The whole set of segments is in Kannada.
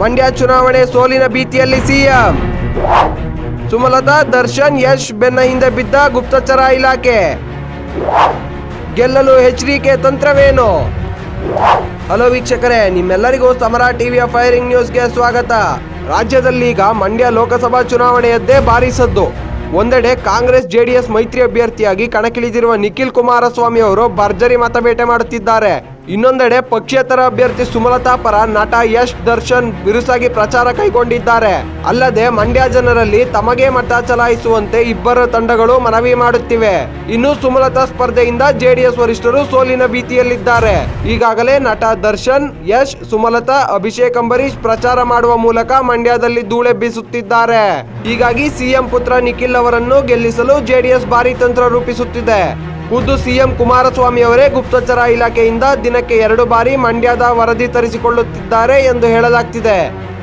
ಮಂಡ್ಯ ಚುನಾವಣೆ ಸೋಲಿನ ಭೀತಿಯಲ್ಲಿ ಸಿಎಂ. ಸುಮಲತಾ, ದರ್ಶನ್, ಯಶ್ ಬೆನ್ನ ಹಿಂದೆ ಬಿದ್ದ ಗುಪ್ತಚರ ಇಲಾಖೆ. ಗೆಲ್ಲಲು ಎಚ್ಡಿಕೆ ತಂತ್ರವೇನು? ಹಲೋ ವೀಕ್ಷಕರೇ, ನಿಮ್ಮೆಲ್ಲರಿಗೂ ಸಮರ ಟಿವಿಯ ಫೈರಿಂಗ್ ನ್ಯೂಸ್ಗೆ ಸ್ವಾಗತ. ರಾಜ್ಯದಲ್ಲಿ ಈಗ ಮಂಡ್ಯ ಲೋಕಸಭಾ ಚುನಾವಣೆಯದ್ದೇ ಭಾರಿ ಸದ್ದು. ಒಂದೆಡೆ ಕಾಂಗ್ರೆಸ್, ಜೆಡಿಎಸ್ ಮೈತ್ರಿ ಅಭ್ಯರ್ಥಿಯಾಗಿ ಕಣಕ್ಕಿಳಿದಿರುವ ನಿಖಿಲ್ ಕುಮಾರಸ್ವಾಮಿ ಅವರು ಭರ್ಜರಿ ಮತಬೇಟೆ ಮಾಡುತ್ತಿದ್ದಾರೆ. ಇನ್ನೊಂದೆಡೆ ಪಕ್ಷೇತರ ಅಭ್ಯರ್ಥಿ ಸುಮಲತಾ ಪರ ನಟ ಯಶ್ ದರ್ಶನ್ ಬಿರುಸಾಗಿ ಪ್ರಚಾರ ಕೈಗೊಂಡಿದ್ದಾರೆ. ಅಲ್ಲದೆ ಮಂಡ್ಯ ಜನರಲ್ಲಿ ತಮಗೆ ಮತ ಚಲಾಯಿಸುವಂತೆ ಇಬ್ಬರ ತಂಡಗಳು ಮನವಿ ಮಾಡುತ್ತಿವೆ. ಇನ್ನು ಸುಮಲತಾ ಸ್ಪರ್ಧೆಯಿಂದ ಜೆಡಿಎಸ್ ವರಿಷ್ಠರು ಸೋಲಿನ ಭೀತಿಯಲ್ಲಿದ್ದಾರೆ. ಈಗಾಗಲೇ ನಟ ದರ್ಶನ್, ಯಶ್, ಸುಮಲತಾ, ಅಭಿಷೇಕ್ ಅಂಬರೀಶ್ ಪ್ರಚಾರ ಮಾಡುವ ಮೂಲಕ ಮಂಡ್ಯದಲ್ಲಿ ಧೂಳೆಬ್ಬಿಸುತ್ತಿದ್ದಾರೆ ಹೀಗಾಗಿ ಸಿಎಂ ಪುತ್ರ ನಿಖಿಲ್ ಅವರನ್ನು ಗೆಲ್ಲಿಸಲು ಜೆಡಿಎಸ್ ಭಾರಿ ತಂತ್ರ ರೂಪಿಸುತ್ತಿದೆ. ಖುದ್ದು ಸಿಎಂ ಕುಮಾರಸ್ವಾಮಿ ಅವರೇ ಗುಪ್ತಚರ ಇಲಾಖೆಯಿಂದ ದಿನಕ್ಕೆ ಎರಡು ಬಾರಿ ಮಂಡ್ಯದ ವರದಿ ತರಿಸಿಕೊಳ್ಳುತ್ತಿದ್ದಾರೆ ಎಂದು ಹೇಳಲಾಗ್ತಿದೆ.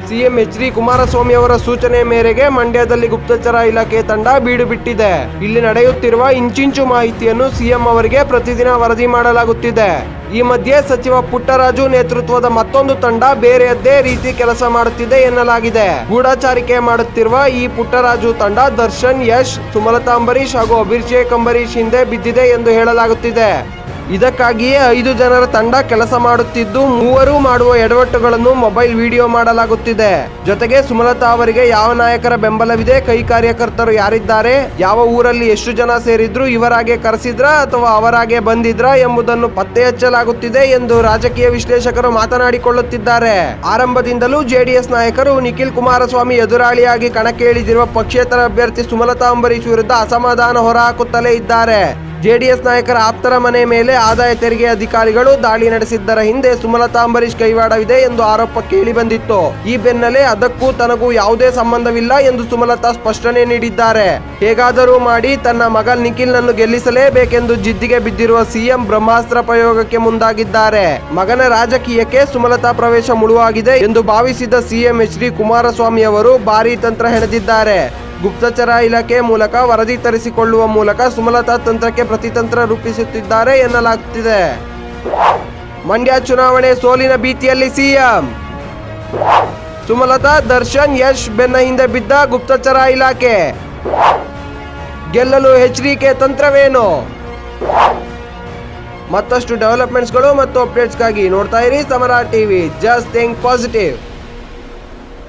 ಸಿಎಂ ಎಚ್ ಡಿ ಕುಮಾರಸ್ವಾಮಿ ಅವರ ಸೂಚನೆ ಮೇರೆಗೆ ಮಂಡ್ಯದಲ್ಲಿ ಗುಪ್ತಚರ ಇಲಾಖೆ ತಂಡ ಬೀಡು ಬಿಟ್ಟಿದೆ. ಇಲ್ಲಿ ನಡೆಯುತ್ತಿರುವ ಇಂಚಿಂಚು ಮಾಹಿತಿಯನ್ನು ಸಿಎಂ ಅವರಿಗೆ ಪ್ರತಿದಿನ ವರದಿ ಮಾಡಲಾಗುತ್ತಿದೆ. ಈ ಮಧ್ಯೆ ಸಚಿವ ಪುಟ್ಟರಾಜು ನೇತೃತ್ವದ ಮತ್ತೊಂದು ತಂಡ ಬೇರೆಯದ್ದೇ ರೀತಿ ಕೆಲಸ ಮಾಡುತ್ತಿದೆ ಎನ್ನಲಾಗಿದೆ. ಗೂಢಚಾರಿಕೆ ಮಾಡುತ್ತಿರುವ ಈ ಪುಟ್ಟರಾಜು ತಂಡ ದರ್ಶನ್, ಯಶ್, ಸುಮಲತಾ ಅಂಬರೀಶ್ ಹಾಗೂ ಅಭಿಷೇಕ್ ಅಂಬರೀಶ್ ಹಿಂದೆ ಬಿದ್ದಿದೆ ಎಂದು ಹೇಳಲಾಗುತ್ತಿದೆ. ಇದಕ್ಕಾಗಿಯೇ ಐದು ಜನರ ತಂಡ ಕೆಲಸ ಮಾಡುತ್ತಿದ್ದು, ಮೂವರು ಮಾಡುವ ಎಡವಟ್ಟುಗಳನ್ನು ಮೊಬೈಲ್ ವಿಡಿಯೋ ಮಾಡಲಾಗುತ್ತಿದೆ. ಜೊತೆಗೆ ಸುಮಲತಾ ಅವರಿಗೆ ಯಾವ ನಾಯಕರ ಬೆಂಬಲವಿದೆ, ಕೈ ಕಾರ್ಯಕರ್ತರು ಯಾರಿದ್ದಾರೆ, ಯಾವ ಊರಲ್ಲಿ ಎಷ್ಟು ಜನ ಸೇರಿದ್ರು, ಇವರಾಗೆ ಕರೆಸಿದ್ರ ಅಥವಾ ಅವರಾಗೆ ಬಂದಿದ್ರ ಎಂಬುದನ್ನು ಪತ್ತೆ ಹಚ್ಚಲಾಗುತ್ತಿದೆ ಎಂದು ರಾಜಕೀಯ ವಿಶ್ಲೇಷಕರು ಮಾತನಾಡಿಕೊಳ್ಳುತ್ತಿದ್ದಾರೆ. ಆರಂಭದಿಂದಲೂ ಜೆಡಿಎಸ್ ನಾಯಕರು ನಿಖಿಲ್ ಕುಮಾರಸ್ವಾಮಿ ಎದುರಾಳಿಯಾಗಿ ಕಣಕ್ಕೆ ಇಳಿದಿರುವ ಪಕ್ಷೇತರ ಅಭ್ಯರ್ಥಿ ಸುಮಲತಾ ಅಂಬರೀಶ್ ವಿರುದ್ಧ ಅಸಮಾಧಾನ ಹೊರಹಾಕುತ್ತಲೇ ಇದ್ದಾರೆ. ಜೆಡಿಎಸ್ ನಾಯಕರ ಆಪ್ತರ ಮನೆ ಮೇಲೆ ಆದಾಯ ತೆರಿಗೆ ಅಧಿಕಾರಿಗಳು ದಾಳಿ ನಡೆಸಿದ್ದರ ಹಿಂದೆ ಸುಮಲತಾ ಅಂಬರೀಶ್ ಕೈವಾಡವಿದೆ ಎಂದು ಆರೋಪ ಕೇಳಿ ಬಂದಿತ್ತು. ಈ ಬೆನ್ನಲ್ಲೇ ಅದಕ್ಕೂ ತನಗೂ ಯಾವುದೇ ಸಂಬಂಧವಿಲ್ಲ ಎಂದು ಸುಮಲತಾ ಸ್ಪಷ್ಟನೆ ನೀಡಿದ್ದಾರೆ. ಹೇಗಾದರೂ ಮಾಡಿ ತನ್ನ ಮಗ ನಿಖಿಲ್ನನ್ನು ಗೆಲ್ಲಿಸಲೇಬೇಕೆಂದು ಜಿದ್ದಿಗೆ ಬಿದ್ದಿರುವ ಸಿಎಂ ಬ್ರಹ್ಮಾಸ್ತ್ರ ಪ್ರಯೋಗಕ್ಕೆ ಮುಂದಾಗಿದ್ದಾರೆ. ಮಗನ ರಾಜಕೀಯಕ್ಕೆ ಸುಮಲತಾ ಪ್ರವೇಶ ಮುಳುವಾಗಿದೆ ಎಂದು ಭಾವಿಸಿದ ಸಿಎಂ ಎಚ್ ಡಿ ಕುಮಾರಸ್ವಾಮಿ ಅವರು ಭಾರೀ ತಂತ್ರ ಹೆಣೆದಿದ್ದಾರೆ. ಗುಪ್ತಚರ ಇಲಾಖೆ ಮೂಲಕ ವರದಿ ತರಿಸಿಕೊಳ್ಳುವ ಮೂಲಕ ಸುಮಲತಾ ತಂತ್ರಕ್ಕೆ ಪ್ರತಿತಂತ್ರ ರೂಪಿಸುತ್ತಿದ್ದಾರೆ ಎನ್ನಲಾಗುತ್ತಿದೆ. ಮಂಡ್ಯ ಚುನಾವಣೆ ಸೋಲಿನ ಭೀತಿಯಲ್ಲಿ ಸಿಎಂ. ಸುಮಲತಾ, ದರ್ಶನ್, ಯಶ್ ಬೆನ್ನ ಹಿಂದೆ ಬಿದ್ದ ಗುಪ್ತಚರ ಇಲಾಖೆ. ಗೆಲ್ಲಲು ಎಚ್ಡಿಕೆ ತಂತ್ರವೇನು? ಮತ್ತಷ್ಟು ಡೆವಲಪ್ಮೆಂಟ್ಸ್ಗಳು ಮತ್ತು ಅಪ್ಡೇಟ್ಸ್ಗಾಗಿ ನೋಡ್ತಾ ಇರಿ ಸಮರ ಟಿವಿ. Just think positive.